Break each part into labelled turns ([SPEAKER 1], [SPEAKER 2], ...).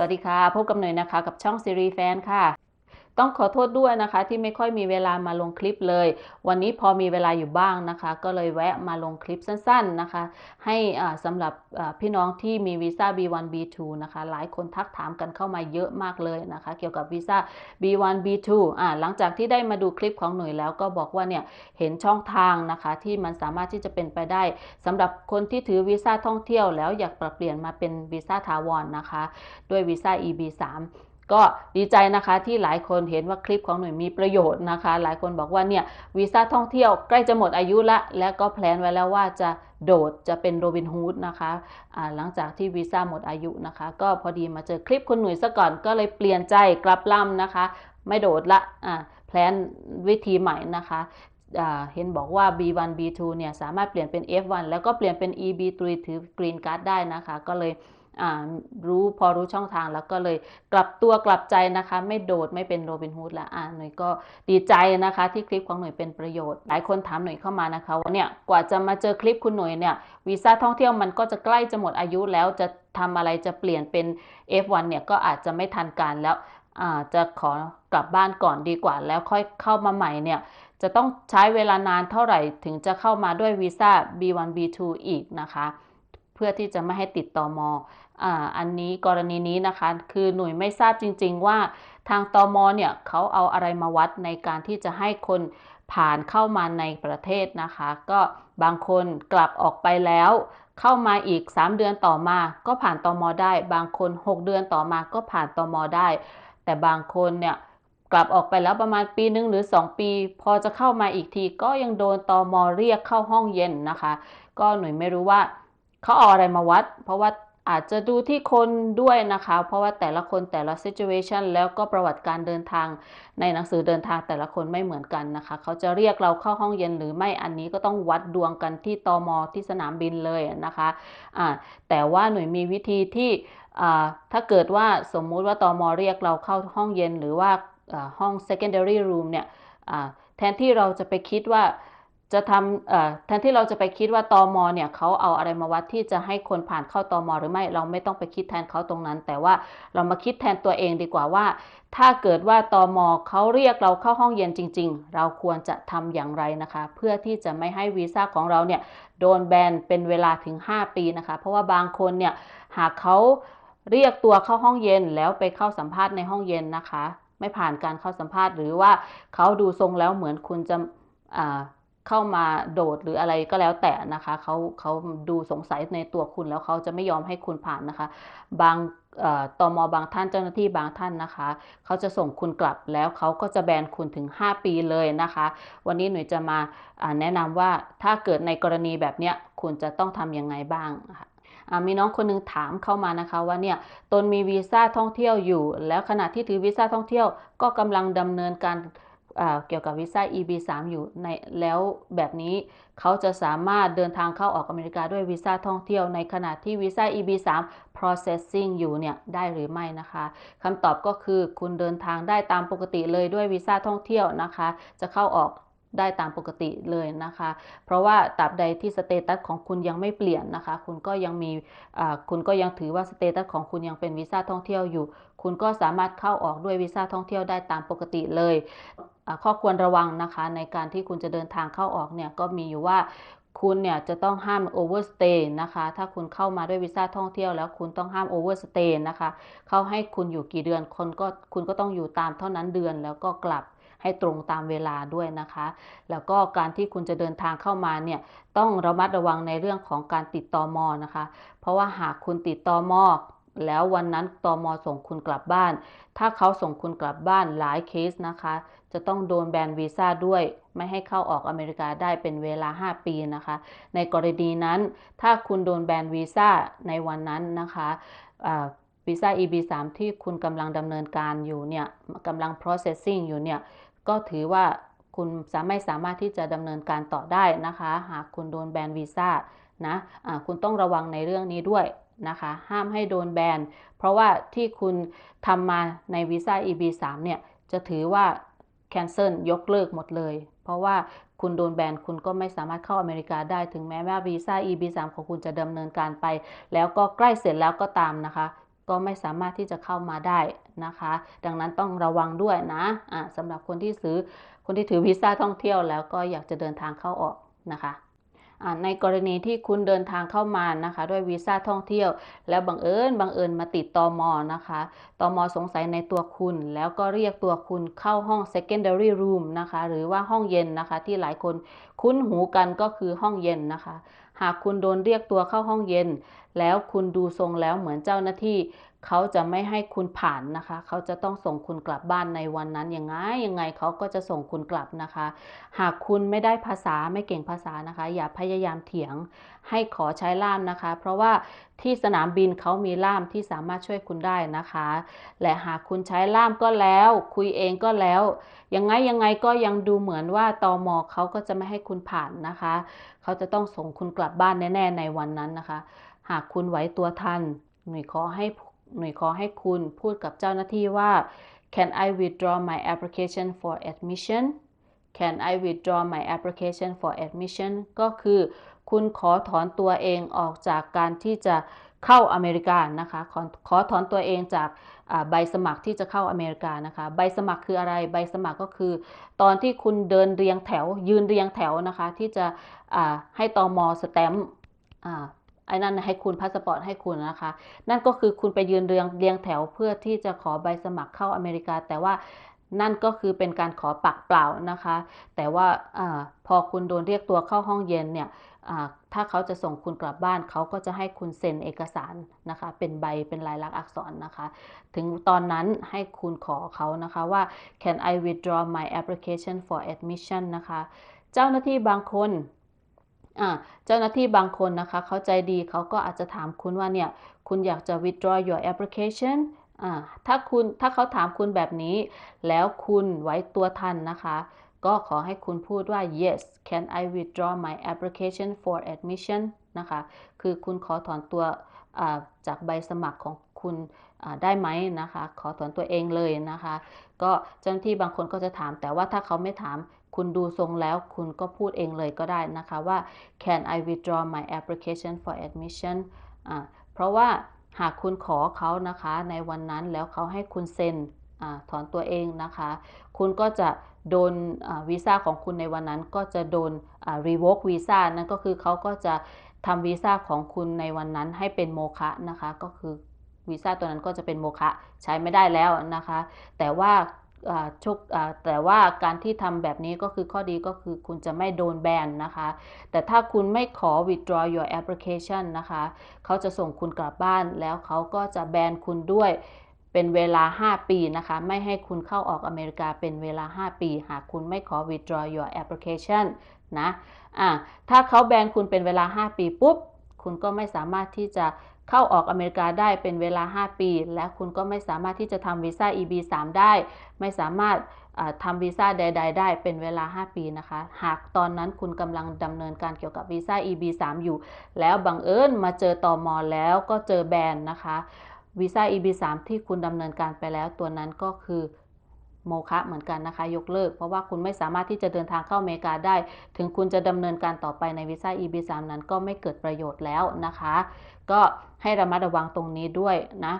[SPEAKER 1] สวัสดีค่ะ พบกับหน่อยนะคะ กับช่องซีรีส์แฟนค่ะ ต้องขอโทษด้วยนะคะ ที่ไม่ค่อยมีเวลามาลงคลิปเลย วันนี้พอมีเวลาอยู่บ้างนะคะ ก็เลยแวะมาลงคลิปสั้นๆนะคะ ให้สำหรับพี่น้องที่มีวีซ่า B1 B2 นะคะหลายคนทักถามกันเข้ามาเยอะมากเลยนะคะ เกี่ยวกับวีซ่า B1 B2 อ่าหลังจากที่ได้มาดูคลิปของหน่วยแล้วก็บอกว่าเนี่ยเห็นช่องทางนะคะที่มันสามารถที่จะเป็นไปได้สำหรับคนที่ถือวีซ่าท่องเที่ยวแล้วอยากปรับเปลี่ยนมาเป็นวีซ่าถาวรนะคะ ด้วยวีซ่า EB3 ก็ดีใจนะคะที่หลายคนเห็นว่าคลิปของหน่วยมีประโยชน์นะคะ หลายคนบอกว่าเนี่ยวีซ่าท่องเที่ยวใกล้จะหมดอายุละ และก็แพลนไว้แล้วว่าจะโดดจะเป็นโรบินฮูดนะคะอ่าหลังจากที่วีซ่าหมดอายุนะคะ ก็พอดีมาเจอคลิปคุณหนุ่ยซะก่อนก็เลยเปลี่ยนใจกลับลำนะคะ ไม่โดดละแพลนวิธีใหม่นะคะเห็นบอกว่า B1 B2 เนี่ยสามารถเปลี่ยนเป็น F1 แล้วก็เปลี่ยนเป็น EB3 ถือ Green Card ได้นะคะ ก็เลย รู้พอรู้ช่องทางแล้วก็เลยกลับตัวกลับใจนะคะ ไม่โดดไม่เป็นโรบินฮูดละอ่าหน่อยก็ดีใจนะคะ ที่คลิปของหน่วยเป็นประโยชน์ หลายคนถามหน่วยเข้ามานะคะว่าเนี่ยกว่าจะมาเจอคลิปคุณหน่วยเนี่ยวีซ่าท่องเที่ยวมันก็จะใกล้จะหมดอายุแล้วจะทำอะไรจะเปลี่ยนเป็น F1 เนี่ยก็อาจจะไม่ทันการแล้วจะขอกลับบ้านก่อนดีกว่า แล้วค่อยเข้ามาใหม่เนี่ยจะต้องใช้เวลานานเท่าไหร่ถึงจะเข้ามาด้วยวีซ่า B1 B2 อีกนะคะ เพื่อที่จะไม่ให้ติดต่อมอ่าอันนี้กรณีนี้นะคะ คือหน่วยไม่ทราบจริง ๆ ว่าทางตอมอเนี่ยเขาเอาอะไรมาวัดในการที่จะให้คนผ่านเข้ามาในประเทศนะคะ ก็บางคนกลับออกไปแล้ว เข้ามาอีก 3 เดือนต่อมา ก็ผ่านตอมอได้ บางคน 6 เดือนต่อมาก็ผ่านตอมอได้ แต่บางคนเนี่ยกลับออกไปแล้วประมาณปีหนึ่งหรือ 2 ปี พอจะเข้ามาอีกทีก็ยังโดนตอมอเรียกเข้าห้องเย็นนะคะ ก็หน่วยไม่รู้ว่า เขาเอาอะไรมาวัด เพราะว่าอาจจะดูที่คนด้วยนะคะ เพราะว่าแต่ละคนแต่ละ situation แล้วก็ประวัติการเดินทางในหนังสือเดินทางแต่ละคนไม่เหมือนกันนะคะ เขาจะเรียกเราเข้าห้องเย็นหรือไม่อันนี้ก็ต้องวัดดวงกันที่ตอมอที่สนามบินเลยนะคะอ่าแต่ว่าหน่วยมีวิธีที่ถ้าเกิดว่าสมมุติว่าตอมอเรียกเราเข้าห้องเย็นหรือว่าห้อง secondary room เนี่ยแทนที่เราจะไปคิดว่า จะทำแทนที่เราจะไปคิดว่าตอมอเนี่ยเขาเอาอะไรมาวัดที่จะให้คนผ่านเข้าตอมอหรือไม่เราไม่ต้องไปคิดแทนเขาตรงนั้น แต่ว่าเรามาคิดแทนตัวเองดีกว่าว่า ถ้าเกิดว่าตอมอเขาเรียกเราเข้าห้องเย็นจริง ๆ เราควรจะทำอย่างไรนะคะ เพื่อที่จะไม่ให้วีซ่าของเราเนี่ยโดนแบนเป็นเวลาถึง 5 ปีนะคะ เพราะว่าบางคนเนี่ยหากเขาเรียกตัวเข้าห้องเย็นแล้วไปเข้าสัมภาษณ์ในห้องเย็นนะคะ ไม่ผ่านการเข้าสัมภาษณ์ หรือว่าเขาดูทรงแล้วเหมือนคุณจะ เข้ามาโดดหรืออะไรก็แล้วแต่นะคะเขาเขาดูสงสัยในตัวคุณแล้วเขาจะไม่ยอมให้คุณผ่านนะคะ บางเอ่อตมบางท่านเจ้าหน้าที่บางท่านนะคะ เขาจะส่งคุณกลับแล้วเขาก็จะแบนคุณถึง 5 ปีเลยนะคะ วันนี้หนูจะมาแนะนำว่าถ้าเกิดในกรณีแบบเนี้ยคุณจะต้องทำยังไงบ้างะคะอ่ามีน้องคนหนึงถามเข้ามานะคะว่าเนี่ยตนมีวีซ่าท่องเที่ยวอยู่ แล้วขณะที่ถือวีซ่าท่องเที่ยวก็กำลังดำเนินการ เกี่ยวกับวีซ่า EB3 อยู่ในแล้วแบบนี้เขาจะสามารถเดินทางเข้าออกอเมริกาด้วยวีซ่าท่องเที่ยวในขณะที่วีซ่า EB3 processing อยู่เนี่ยได้หรือไม่นะคะคำตอบก็คือคุณเดินทางได้ตามปกติเลยด้วยวีซ่าท่องเที่ยวนะคะ จะเข้าออกได้ตามปกติเลยนะคะ เพราะว่าตราบใดที่สเตตัสของคุณยังไม่เปลี่ยนนะคะ คุณก็ยังมีคุณก็ยังถือว่าสเตตัสของคุณยังเป็นวีซ่าท่องเที่ยวอยู่ คุณก็สามารถเข้าออกด้วยวีซ่าท่องเที่ยวได้ตามปกติเลย ข้อควรระวังนะคะ ในการที่คุณจะเดินทางเข้าออกเนี่ยก็มีอยู่ว่าคุณเนี่ยจะต้องห้าม overstay นะคะ ถ้าคุณเข้ามาด้วยวีซ่าท่องเที่ยวแล้วคุณต้องห้าม overstay นะคะ เขาให้คุณอยู่กี่เดือนคนก็คุณก็ต้องอยู่ตามเท่านั้นเดือนแล้วก็กลับให้ตรงตามเวลาด้วยนะคะ แล้วก็การที่คุณจะเดินทางเข้ามาเนี่ยต้องระมัดระวังในเรื่องของการติดต่อมอนะคะ เพราะว่าหากคุณติดต่อมอ แล้ววันนั้นตอมอส่งคุณกลับบ้าน ถ้าเขาส่งคุณกลับบ้านหลายเคสนะคะ จะต้องโดนแบนวีซ่าด้วย ไม่ให้เข้าออกอเมริกาได้เป็นเวลา 5 ปีนะคะ ในกรณีนั้นถ้าคุณโดนแบนวีซ่าในวันนั้นนะคะวีซ่า EB3 ที่คุณกำลังดำเนินการอยู่เนี่ยกำลัง processing อยู่เนี่ย ก็ถือว่าคุณสามารถสามารถที่จะดำเนินการต่อได้นะคะ หากคุณโดนแบนวีซ่านะะคุณต้องระวังในเรื่องนี้ด้วย นะคะ ห้ามให้โดนแบน เพราะว่าที่คุณทำมาในวีซ่า EB3 เนี่ยจะถือว่า cancel ยกเลิกหมดเลย เพราะว่าคุณโดนแบนคุณก็ไม่สามารถเข้าอเมริกาได้ถึงแม้ว่าวีซ่า EB3 ของคุณจะดำเนินการไป แล้วก็ใกล้เสร็จแล้วก็ตามนะคะ ก็ไม่สามารถที่จะเข้ามาได้นะคะ ดังนั้นต้องระวังด้วยนะะสำหรับคนที่ซื้อคนที่ถือวีซ่าท่องเที่ยวแล้วก็อยากจะเดินทางเข้าออกนะคะ ในกรณีที่คุณเดินทางเข้ามานะคะ ด้วยวีซ่าท่องเที่ยว แล้วบังเอิญบังเอิญมาติดตอมอนะคะตอมอสงสัยในตัวคุณ แล้วก็เรียกตัวคุณเข้าห้อง secondary room นะคะ หรือว่าห้องเย็นนะคะ ที่หลายคนคุ้นหูกันก็คือห้องเย็นนะคะ หากคุณโดนเรียกตัวเข้าห้องเย็น แล้วคุณดูทรงแล้วเหมือนเจ้าหน้าที่ เขาจะไม่ให้คุณผ่านนะคะ เขาจะต้องส่งคุณกลับบ้านในวันนั้นยังไงยังไงเขาก็จะส่งคุณกลับนะคะ หากคุณไม่ได้ภาษาไม่เก่งภาษานะคะ อย่าพยายามเถียงให้ขอใช้ล่ามนะคะ เพราะว่าที่สนามบินเขามีล่ามที่สามารถช่วยคุณได้นะคะ และหากคุณใช้ล่ามก็แล้ว คุยเองก็แล้ว ยังไงยังไงก็ยังดูเหมือนว่าตอมอเขาก็จะไม่ให้คุณผ่านนะคะ เขาจะต้องส่งคุณกลับบ้านแน่ๆในวันนั้นนะคะ หากคุณไหวตัวทันหน่ยขอให้ หน่วยขอให้คุณพูดกับเจ้าหน้าที่ว่า Can I withdraw my application for admission Can I withdraw my application for admission ก็คือ คุณขอถอนตัวเองออกจากการที่จะเข้าอเมริกานะคะ ขอขอถอนตัวเองจากใบสมัครที่จะเข้าอเมริกานะคะ ใบสมัครคืออะไร ใบสมัครก็คือ ตอนที่คุณเดินเรียงแถว ยืนเรียงแถวนะคะ ที่จะให้ตอมอสแตมป์ ไอ้นั่นให้คุณพาสปอร์ตให้คุณนะคะ นั่นก็คือคุณไปยืนเรียงเรียงแถวเพื่อที่จะขอใบสมัครเข้าอเมริกา แต่ว่านั่นก็คือเป็นการขอปักเปล่านะคะ แต่ว่าอพอคุณโดนเรียกตัวเข้าห้องเย็นเนี่ยถ้าเขาจะส่งคุณกลับบ้านเขาก็จะให้คุณเซ็นเอกสารนะคะ เป็นใบเป็นลายลักษณ์อักษรนะคะ ถึงตอนนั้นให้คุณขอเขานะคะว่า can I withdraw my application for admission นะคะ เจ้าหน้าที่บางคน เจ้าหน้าที่บางคนนะคะเขาใจดีเขาก็อาจจะถามคุณว่าเนี่ยคุณอยากจะ withdraw your application ถ้าคุณถ้าเขาถามคุณแบบนี้ แล้วคุณไว้ตัวทันนะคะ ก็ขอให้คุณพูดว่า yes can I withdraw my application for admission นะคะ คือคุณขอถอนตัวจากใบสมัครของคุณได้ไหมนะคะ ขอถอนตัวเองเลยนะคะ ก็เจ้าหน้าที่บางคนก็จะถาม แต่ว่าถ้าเขาไม่ถามคุณดูทรงแล้ว คุณก็พูดเองเลยก็ได้นะคะว่า can I withdraw my application for admission เพราะว่าหากคุณขอเขานะคะในวันนั้นแล้วเขาให้คุณเซ็น อถอนตัวเองนะคะ คุณก็จะโดนวีซ่าของคุณในวันนั้นก็จะโดน revoke วีซ่านั่นก็คือเขาก็จะทำวีซ่าของคุณในวันนั้นให้เป็นโมฆะนะคะ ก็คือวีซ่าตัวนั้นก็จะเป็นโมฆะใช้ไม่ได้แล้วนะคะ แต่ว่าชกแต่ว่าการที่ทำแบบนี้ก็คือข้อดีก็คือคุณจะไม่โดนแบนนะคะ แต่ถ้าคุณไม่ขอ withdraw your application นะคะ เขาจะส่งคุณกลับบ้านแล้วเขาก็จะแบนคุณด้วย เป็นเวลา 5 ปีนะคะ ไม่ให้คุณเข้าออกอเมริกาเป็นเวลา 5 ปี หากคุณไม่ขอ withdraw your application นะอะถ้าเขาแบนคุณเป็นเวลา 5 ปีปุ๊บ คุณก็ไม่สามารถที่จะเข้าออกอเมริกาได้เป็นเวลา 5 ปี และคุณก็ไม่สามารถที่จะทำวีซ่า EB3 ได้ ไม่สามารถทำวีซ่าใด ๆ ได้เป็นเวลา 5 ปีนะคะ หากตอนนั้นคุณกำลังดำเนินการเกี่ยวกับวีซ่า EB3 อยู่ แล้วบังเอิญมาเจอตอมอแล้วก็เจอแบนนะคะ วีซ่า EB3 ที่คุณดำเนินการไปแล้วตัวนั้นก็คือโมฆะเหมือนกันนะคะ ยกเลิก เพราะว่าคุณไม่สามารถที่จะเดินทางเข้าอเมริกาได้ ถึงคุณจะดำเนินการต่อไปในวีซ่า EB3 นั้นก็ไม่เกิดประโยชน์แล้วนะคะ ก็ให้ระมัดระวังตรงนี้ด้วยนะ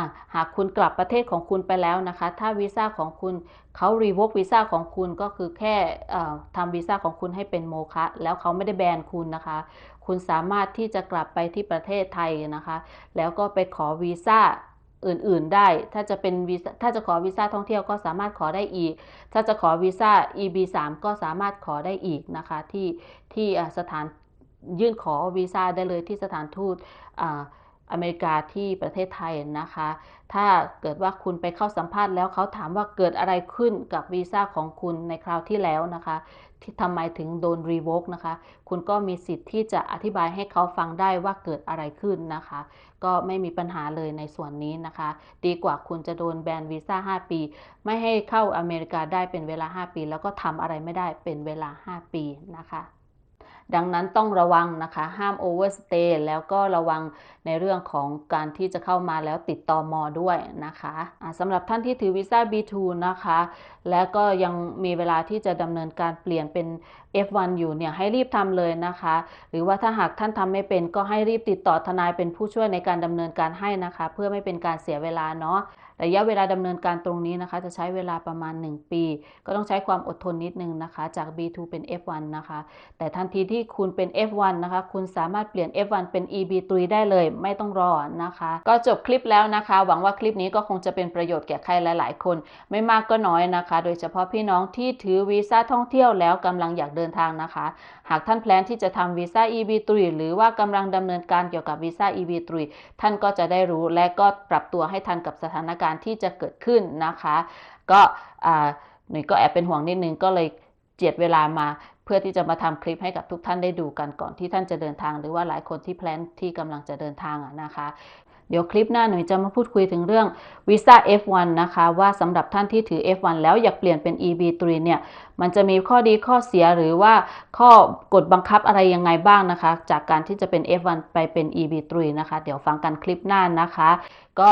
[SPEAKER 1] ะหากคุณกลับประเทศของคุณไปแล้วนะคะ ถ้าวีซ่าของคุณเขารีวกวีซ่าของคุณก็คือแค่ทำวีซ่าของคุณให้เป็นโมฆะแล้วเขาไม่ได้แบนคุณนะคะ คุณสามารถที่จะกลับไปที่ประเทศไทยนะคะ แล้วก็ไปขอวีซ่าอื่นๆได้ ถ้าจะเป็นวีซ่าถ้าจะขอวีซ่าท่องเที่ยวก็สามารถขอได้อีก ถ้าจะขอวีซ่า EB3 ก็สามารถขอได้อีกนะคะที่ที่สถานยื่นขอวีซ่าได้เลยที่สถานทูตอ่า อเมริกาที่ประเทศไทยนะคะ ถ้าเกิดว่าคุณไปเข้าสัมภาษณ์แล้วเขาถามว่าเกิดอะไรขึ้นกับวีซ่าของคุณในคราวที่แล้วนะคะ ที่ทำไมถึงโดนรีโวกนะคะ คุณก็มีสิทธิ์ที่จะอธิบายให้เขาฟังได้ว่าเกิดอะไรขึ้นนะคะ ก็ไม่มีปัญหาเลยในส่วนนี้นะคะ ดีกว่าคุณจะโดนแบนวีซ่า 5 ปี ไม่ให้เข้าอเมริกาได้เป็นเวลา 5 ปี แล้วก็ทำอะไรไม่ได้เป็นเวลา 5 ปีนะคะดังนั้นต้องระวังนะคะ ห้ามโอเวอร์สเตย์แล้วก็ระวังในเรื่องของการที่จะเข้ามาแล้วติดต่อมอด้วยนะคะอ่าสำหรับท่านที่ถือวีซ่า B2 นะคะ และก็ยังมีเวลาที่จะดำเนินการเปลี่ยนเป็น F1 อยู่เนี่ยให้รีบทำเลยนะคะ หรือว่าถ้าหากท่านทำไม่เป็นก็ให้รีบติดต่อทนายเป็นผู้ช่วยในการดำเนินการให้นะคะ เพื่อไม่เป็นการเสียเวลาเนาะระยะเวลาดำเนินการตรงนี้นะคะ จะใช้เวลาประมาณ 1 ปี ก็ต้องใช้ความอดทนนิดนึงนะคะ จาก B2 เป็น F1 นะคะ แต่ทันทีที่คุณเป็น F1 นะคะ คุณสามารถเปลี่ยน F1 เป็น EB3 ได้เลย ไม่ต้องรอนะคะ ก็จบคลิปแล้วนะคะ หวังว่าคลิปนี้ก็คงจะเป็นประโยชน์แก่ใครหลาย ๆ คน ไม่มากก็น้อยนะคะ โดยเฉพาะพี่น้องที่ถือวีซ่าท่องเที่ยวแล้วกำลังอยากเดินทางนะคะ หากท่านแพลนที่จะทำวีซ่า EB3 หรือว่ากำลังดำเนินการเกี่ยวกับวีซ่า EB3 ท่านก็จะได้รู้และก็ปรับตัวให้ทันกับสถานการณ์ที่จะเกิดขึ้นนะคะ ก็หนุ่ยก็แอบเป็นห่วงนิดนึงก็เลยเจียดเวลามาเพื่อที่จะมาทำคลิปให้กับทุกท่านได้ดูกันก่อนที่ท่านจะเดินทาง หรือว่าหลายคนที่แพลนที่กำลังจะเดินทางอะนะคะเดี๋ยวคลิปหน้าหน่ยจะมาพูดคุยถึงเรื่องวีซ่า F1 นะคะว่าสำหรับท่านที่ถือ F1 แล้วอยากเปลี่ยนเป็น EB3 เนี่ยมันจะมีข้อดีข้อเสียหรือว่าข้อกฎบังคับอะไรยังไงบ้างนะคะ จากการที่จะเป็น F1 ไปเป็น EB3 นะคะ เดี๋ยวฟังกันคลิปหน้านะคะ ก็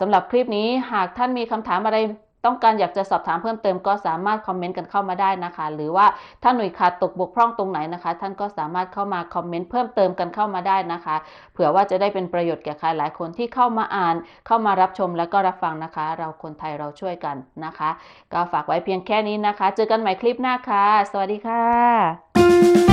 [SPEAKER 1] สำหรับคลิปนี้หากท่านมีคำถามอะไร ต้องการอยากจะสอบถามเพิ่มเติมก็สามารถคอมเมนต์กันเข้ามาได้นะคะ หรือว่าถ้าหน่วยขาดตกบกพร่องตรงไหนนะคะ ท่านก็สามารถเข้ามาคอมเมนต์เพิ่มเติมกันเข้ามาได้นะคะ เผื่อว่าจะได้เป็นประโยชน์แก่ใครหลายคนที่เข้ามาอ่าน เข้ามารับชมและก็รับฟังนะคะ เราคนไทยเราช่วยกันนะคะ ก็ฝากไว้เพียงแค่นี้นะคะ เจอกันใหม่คลิปหน้าค่ะ สวัสดีค่ะ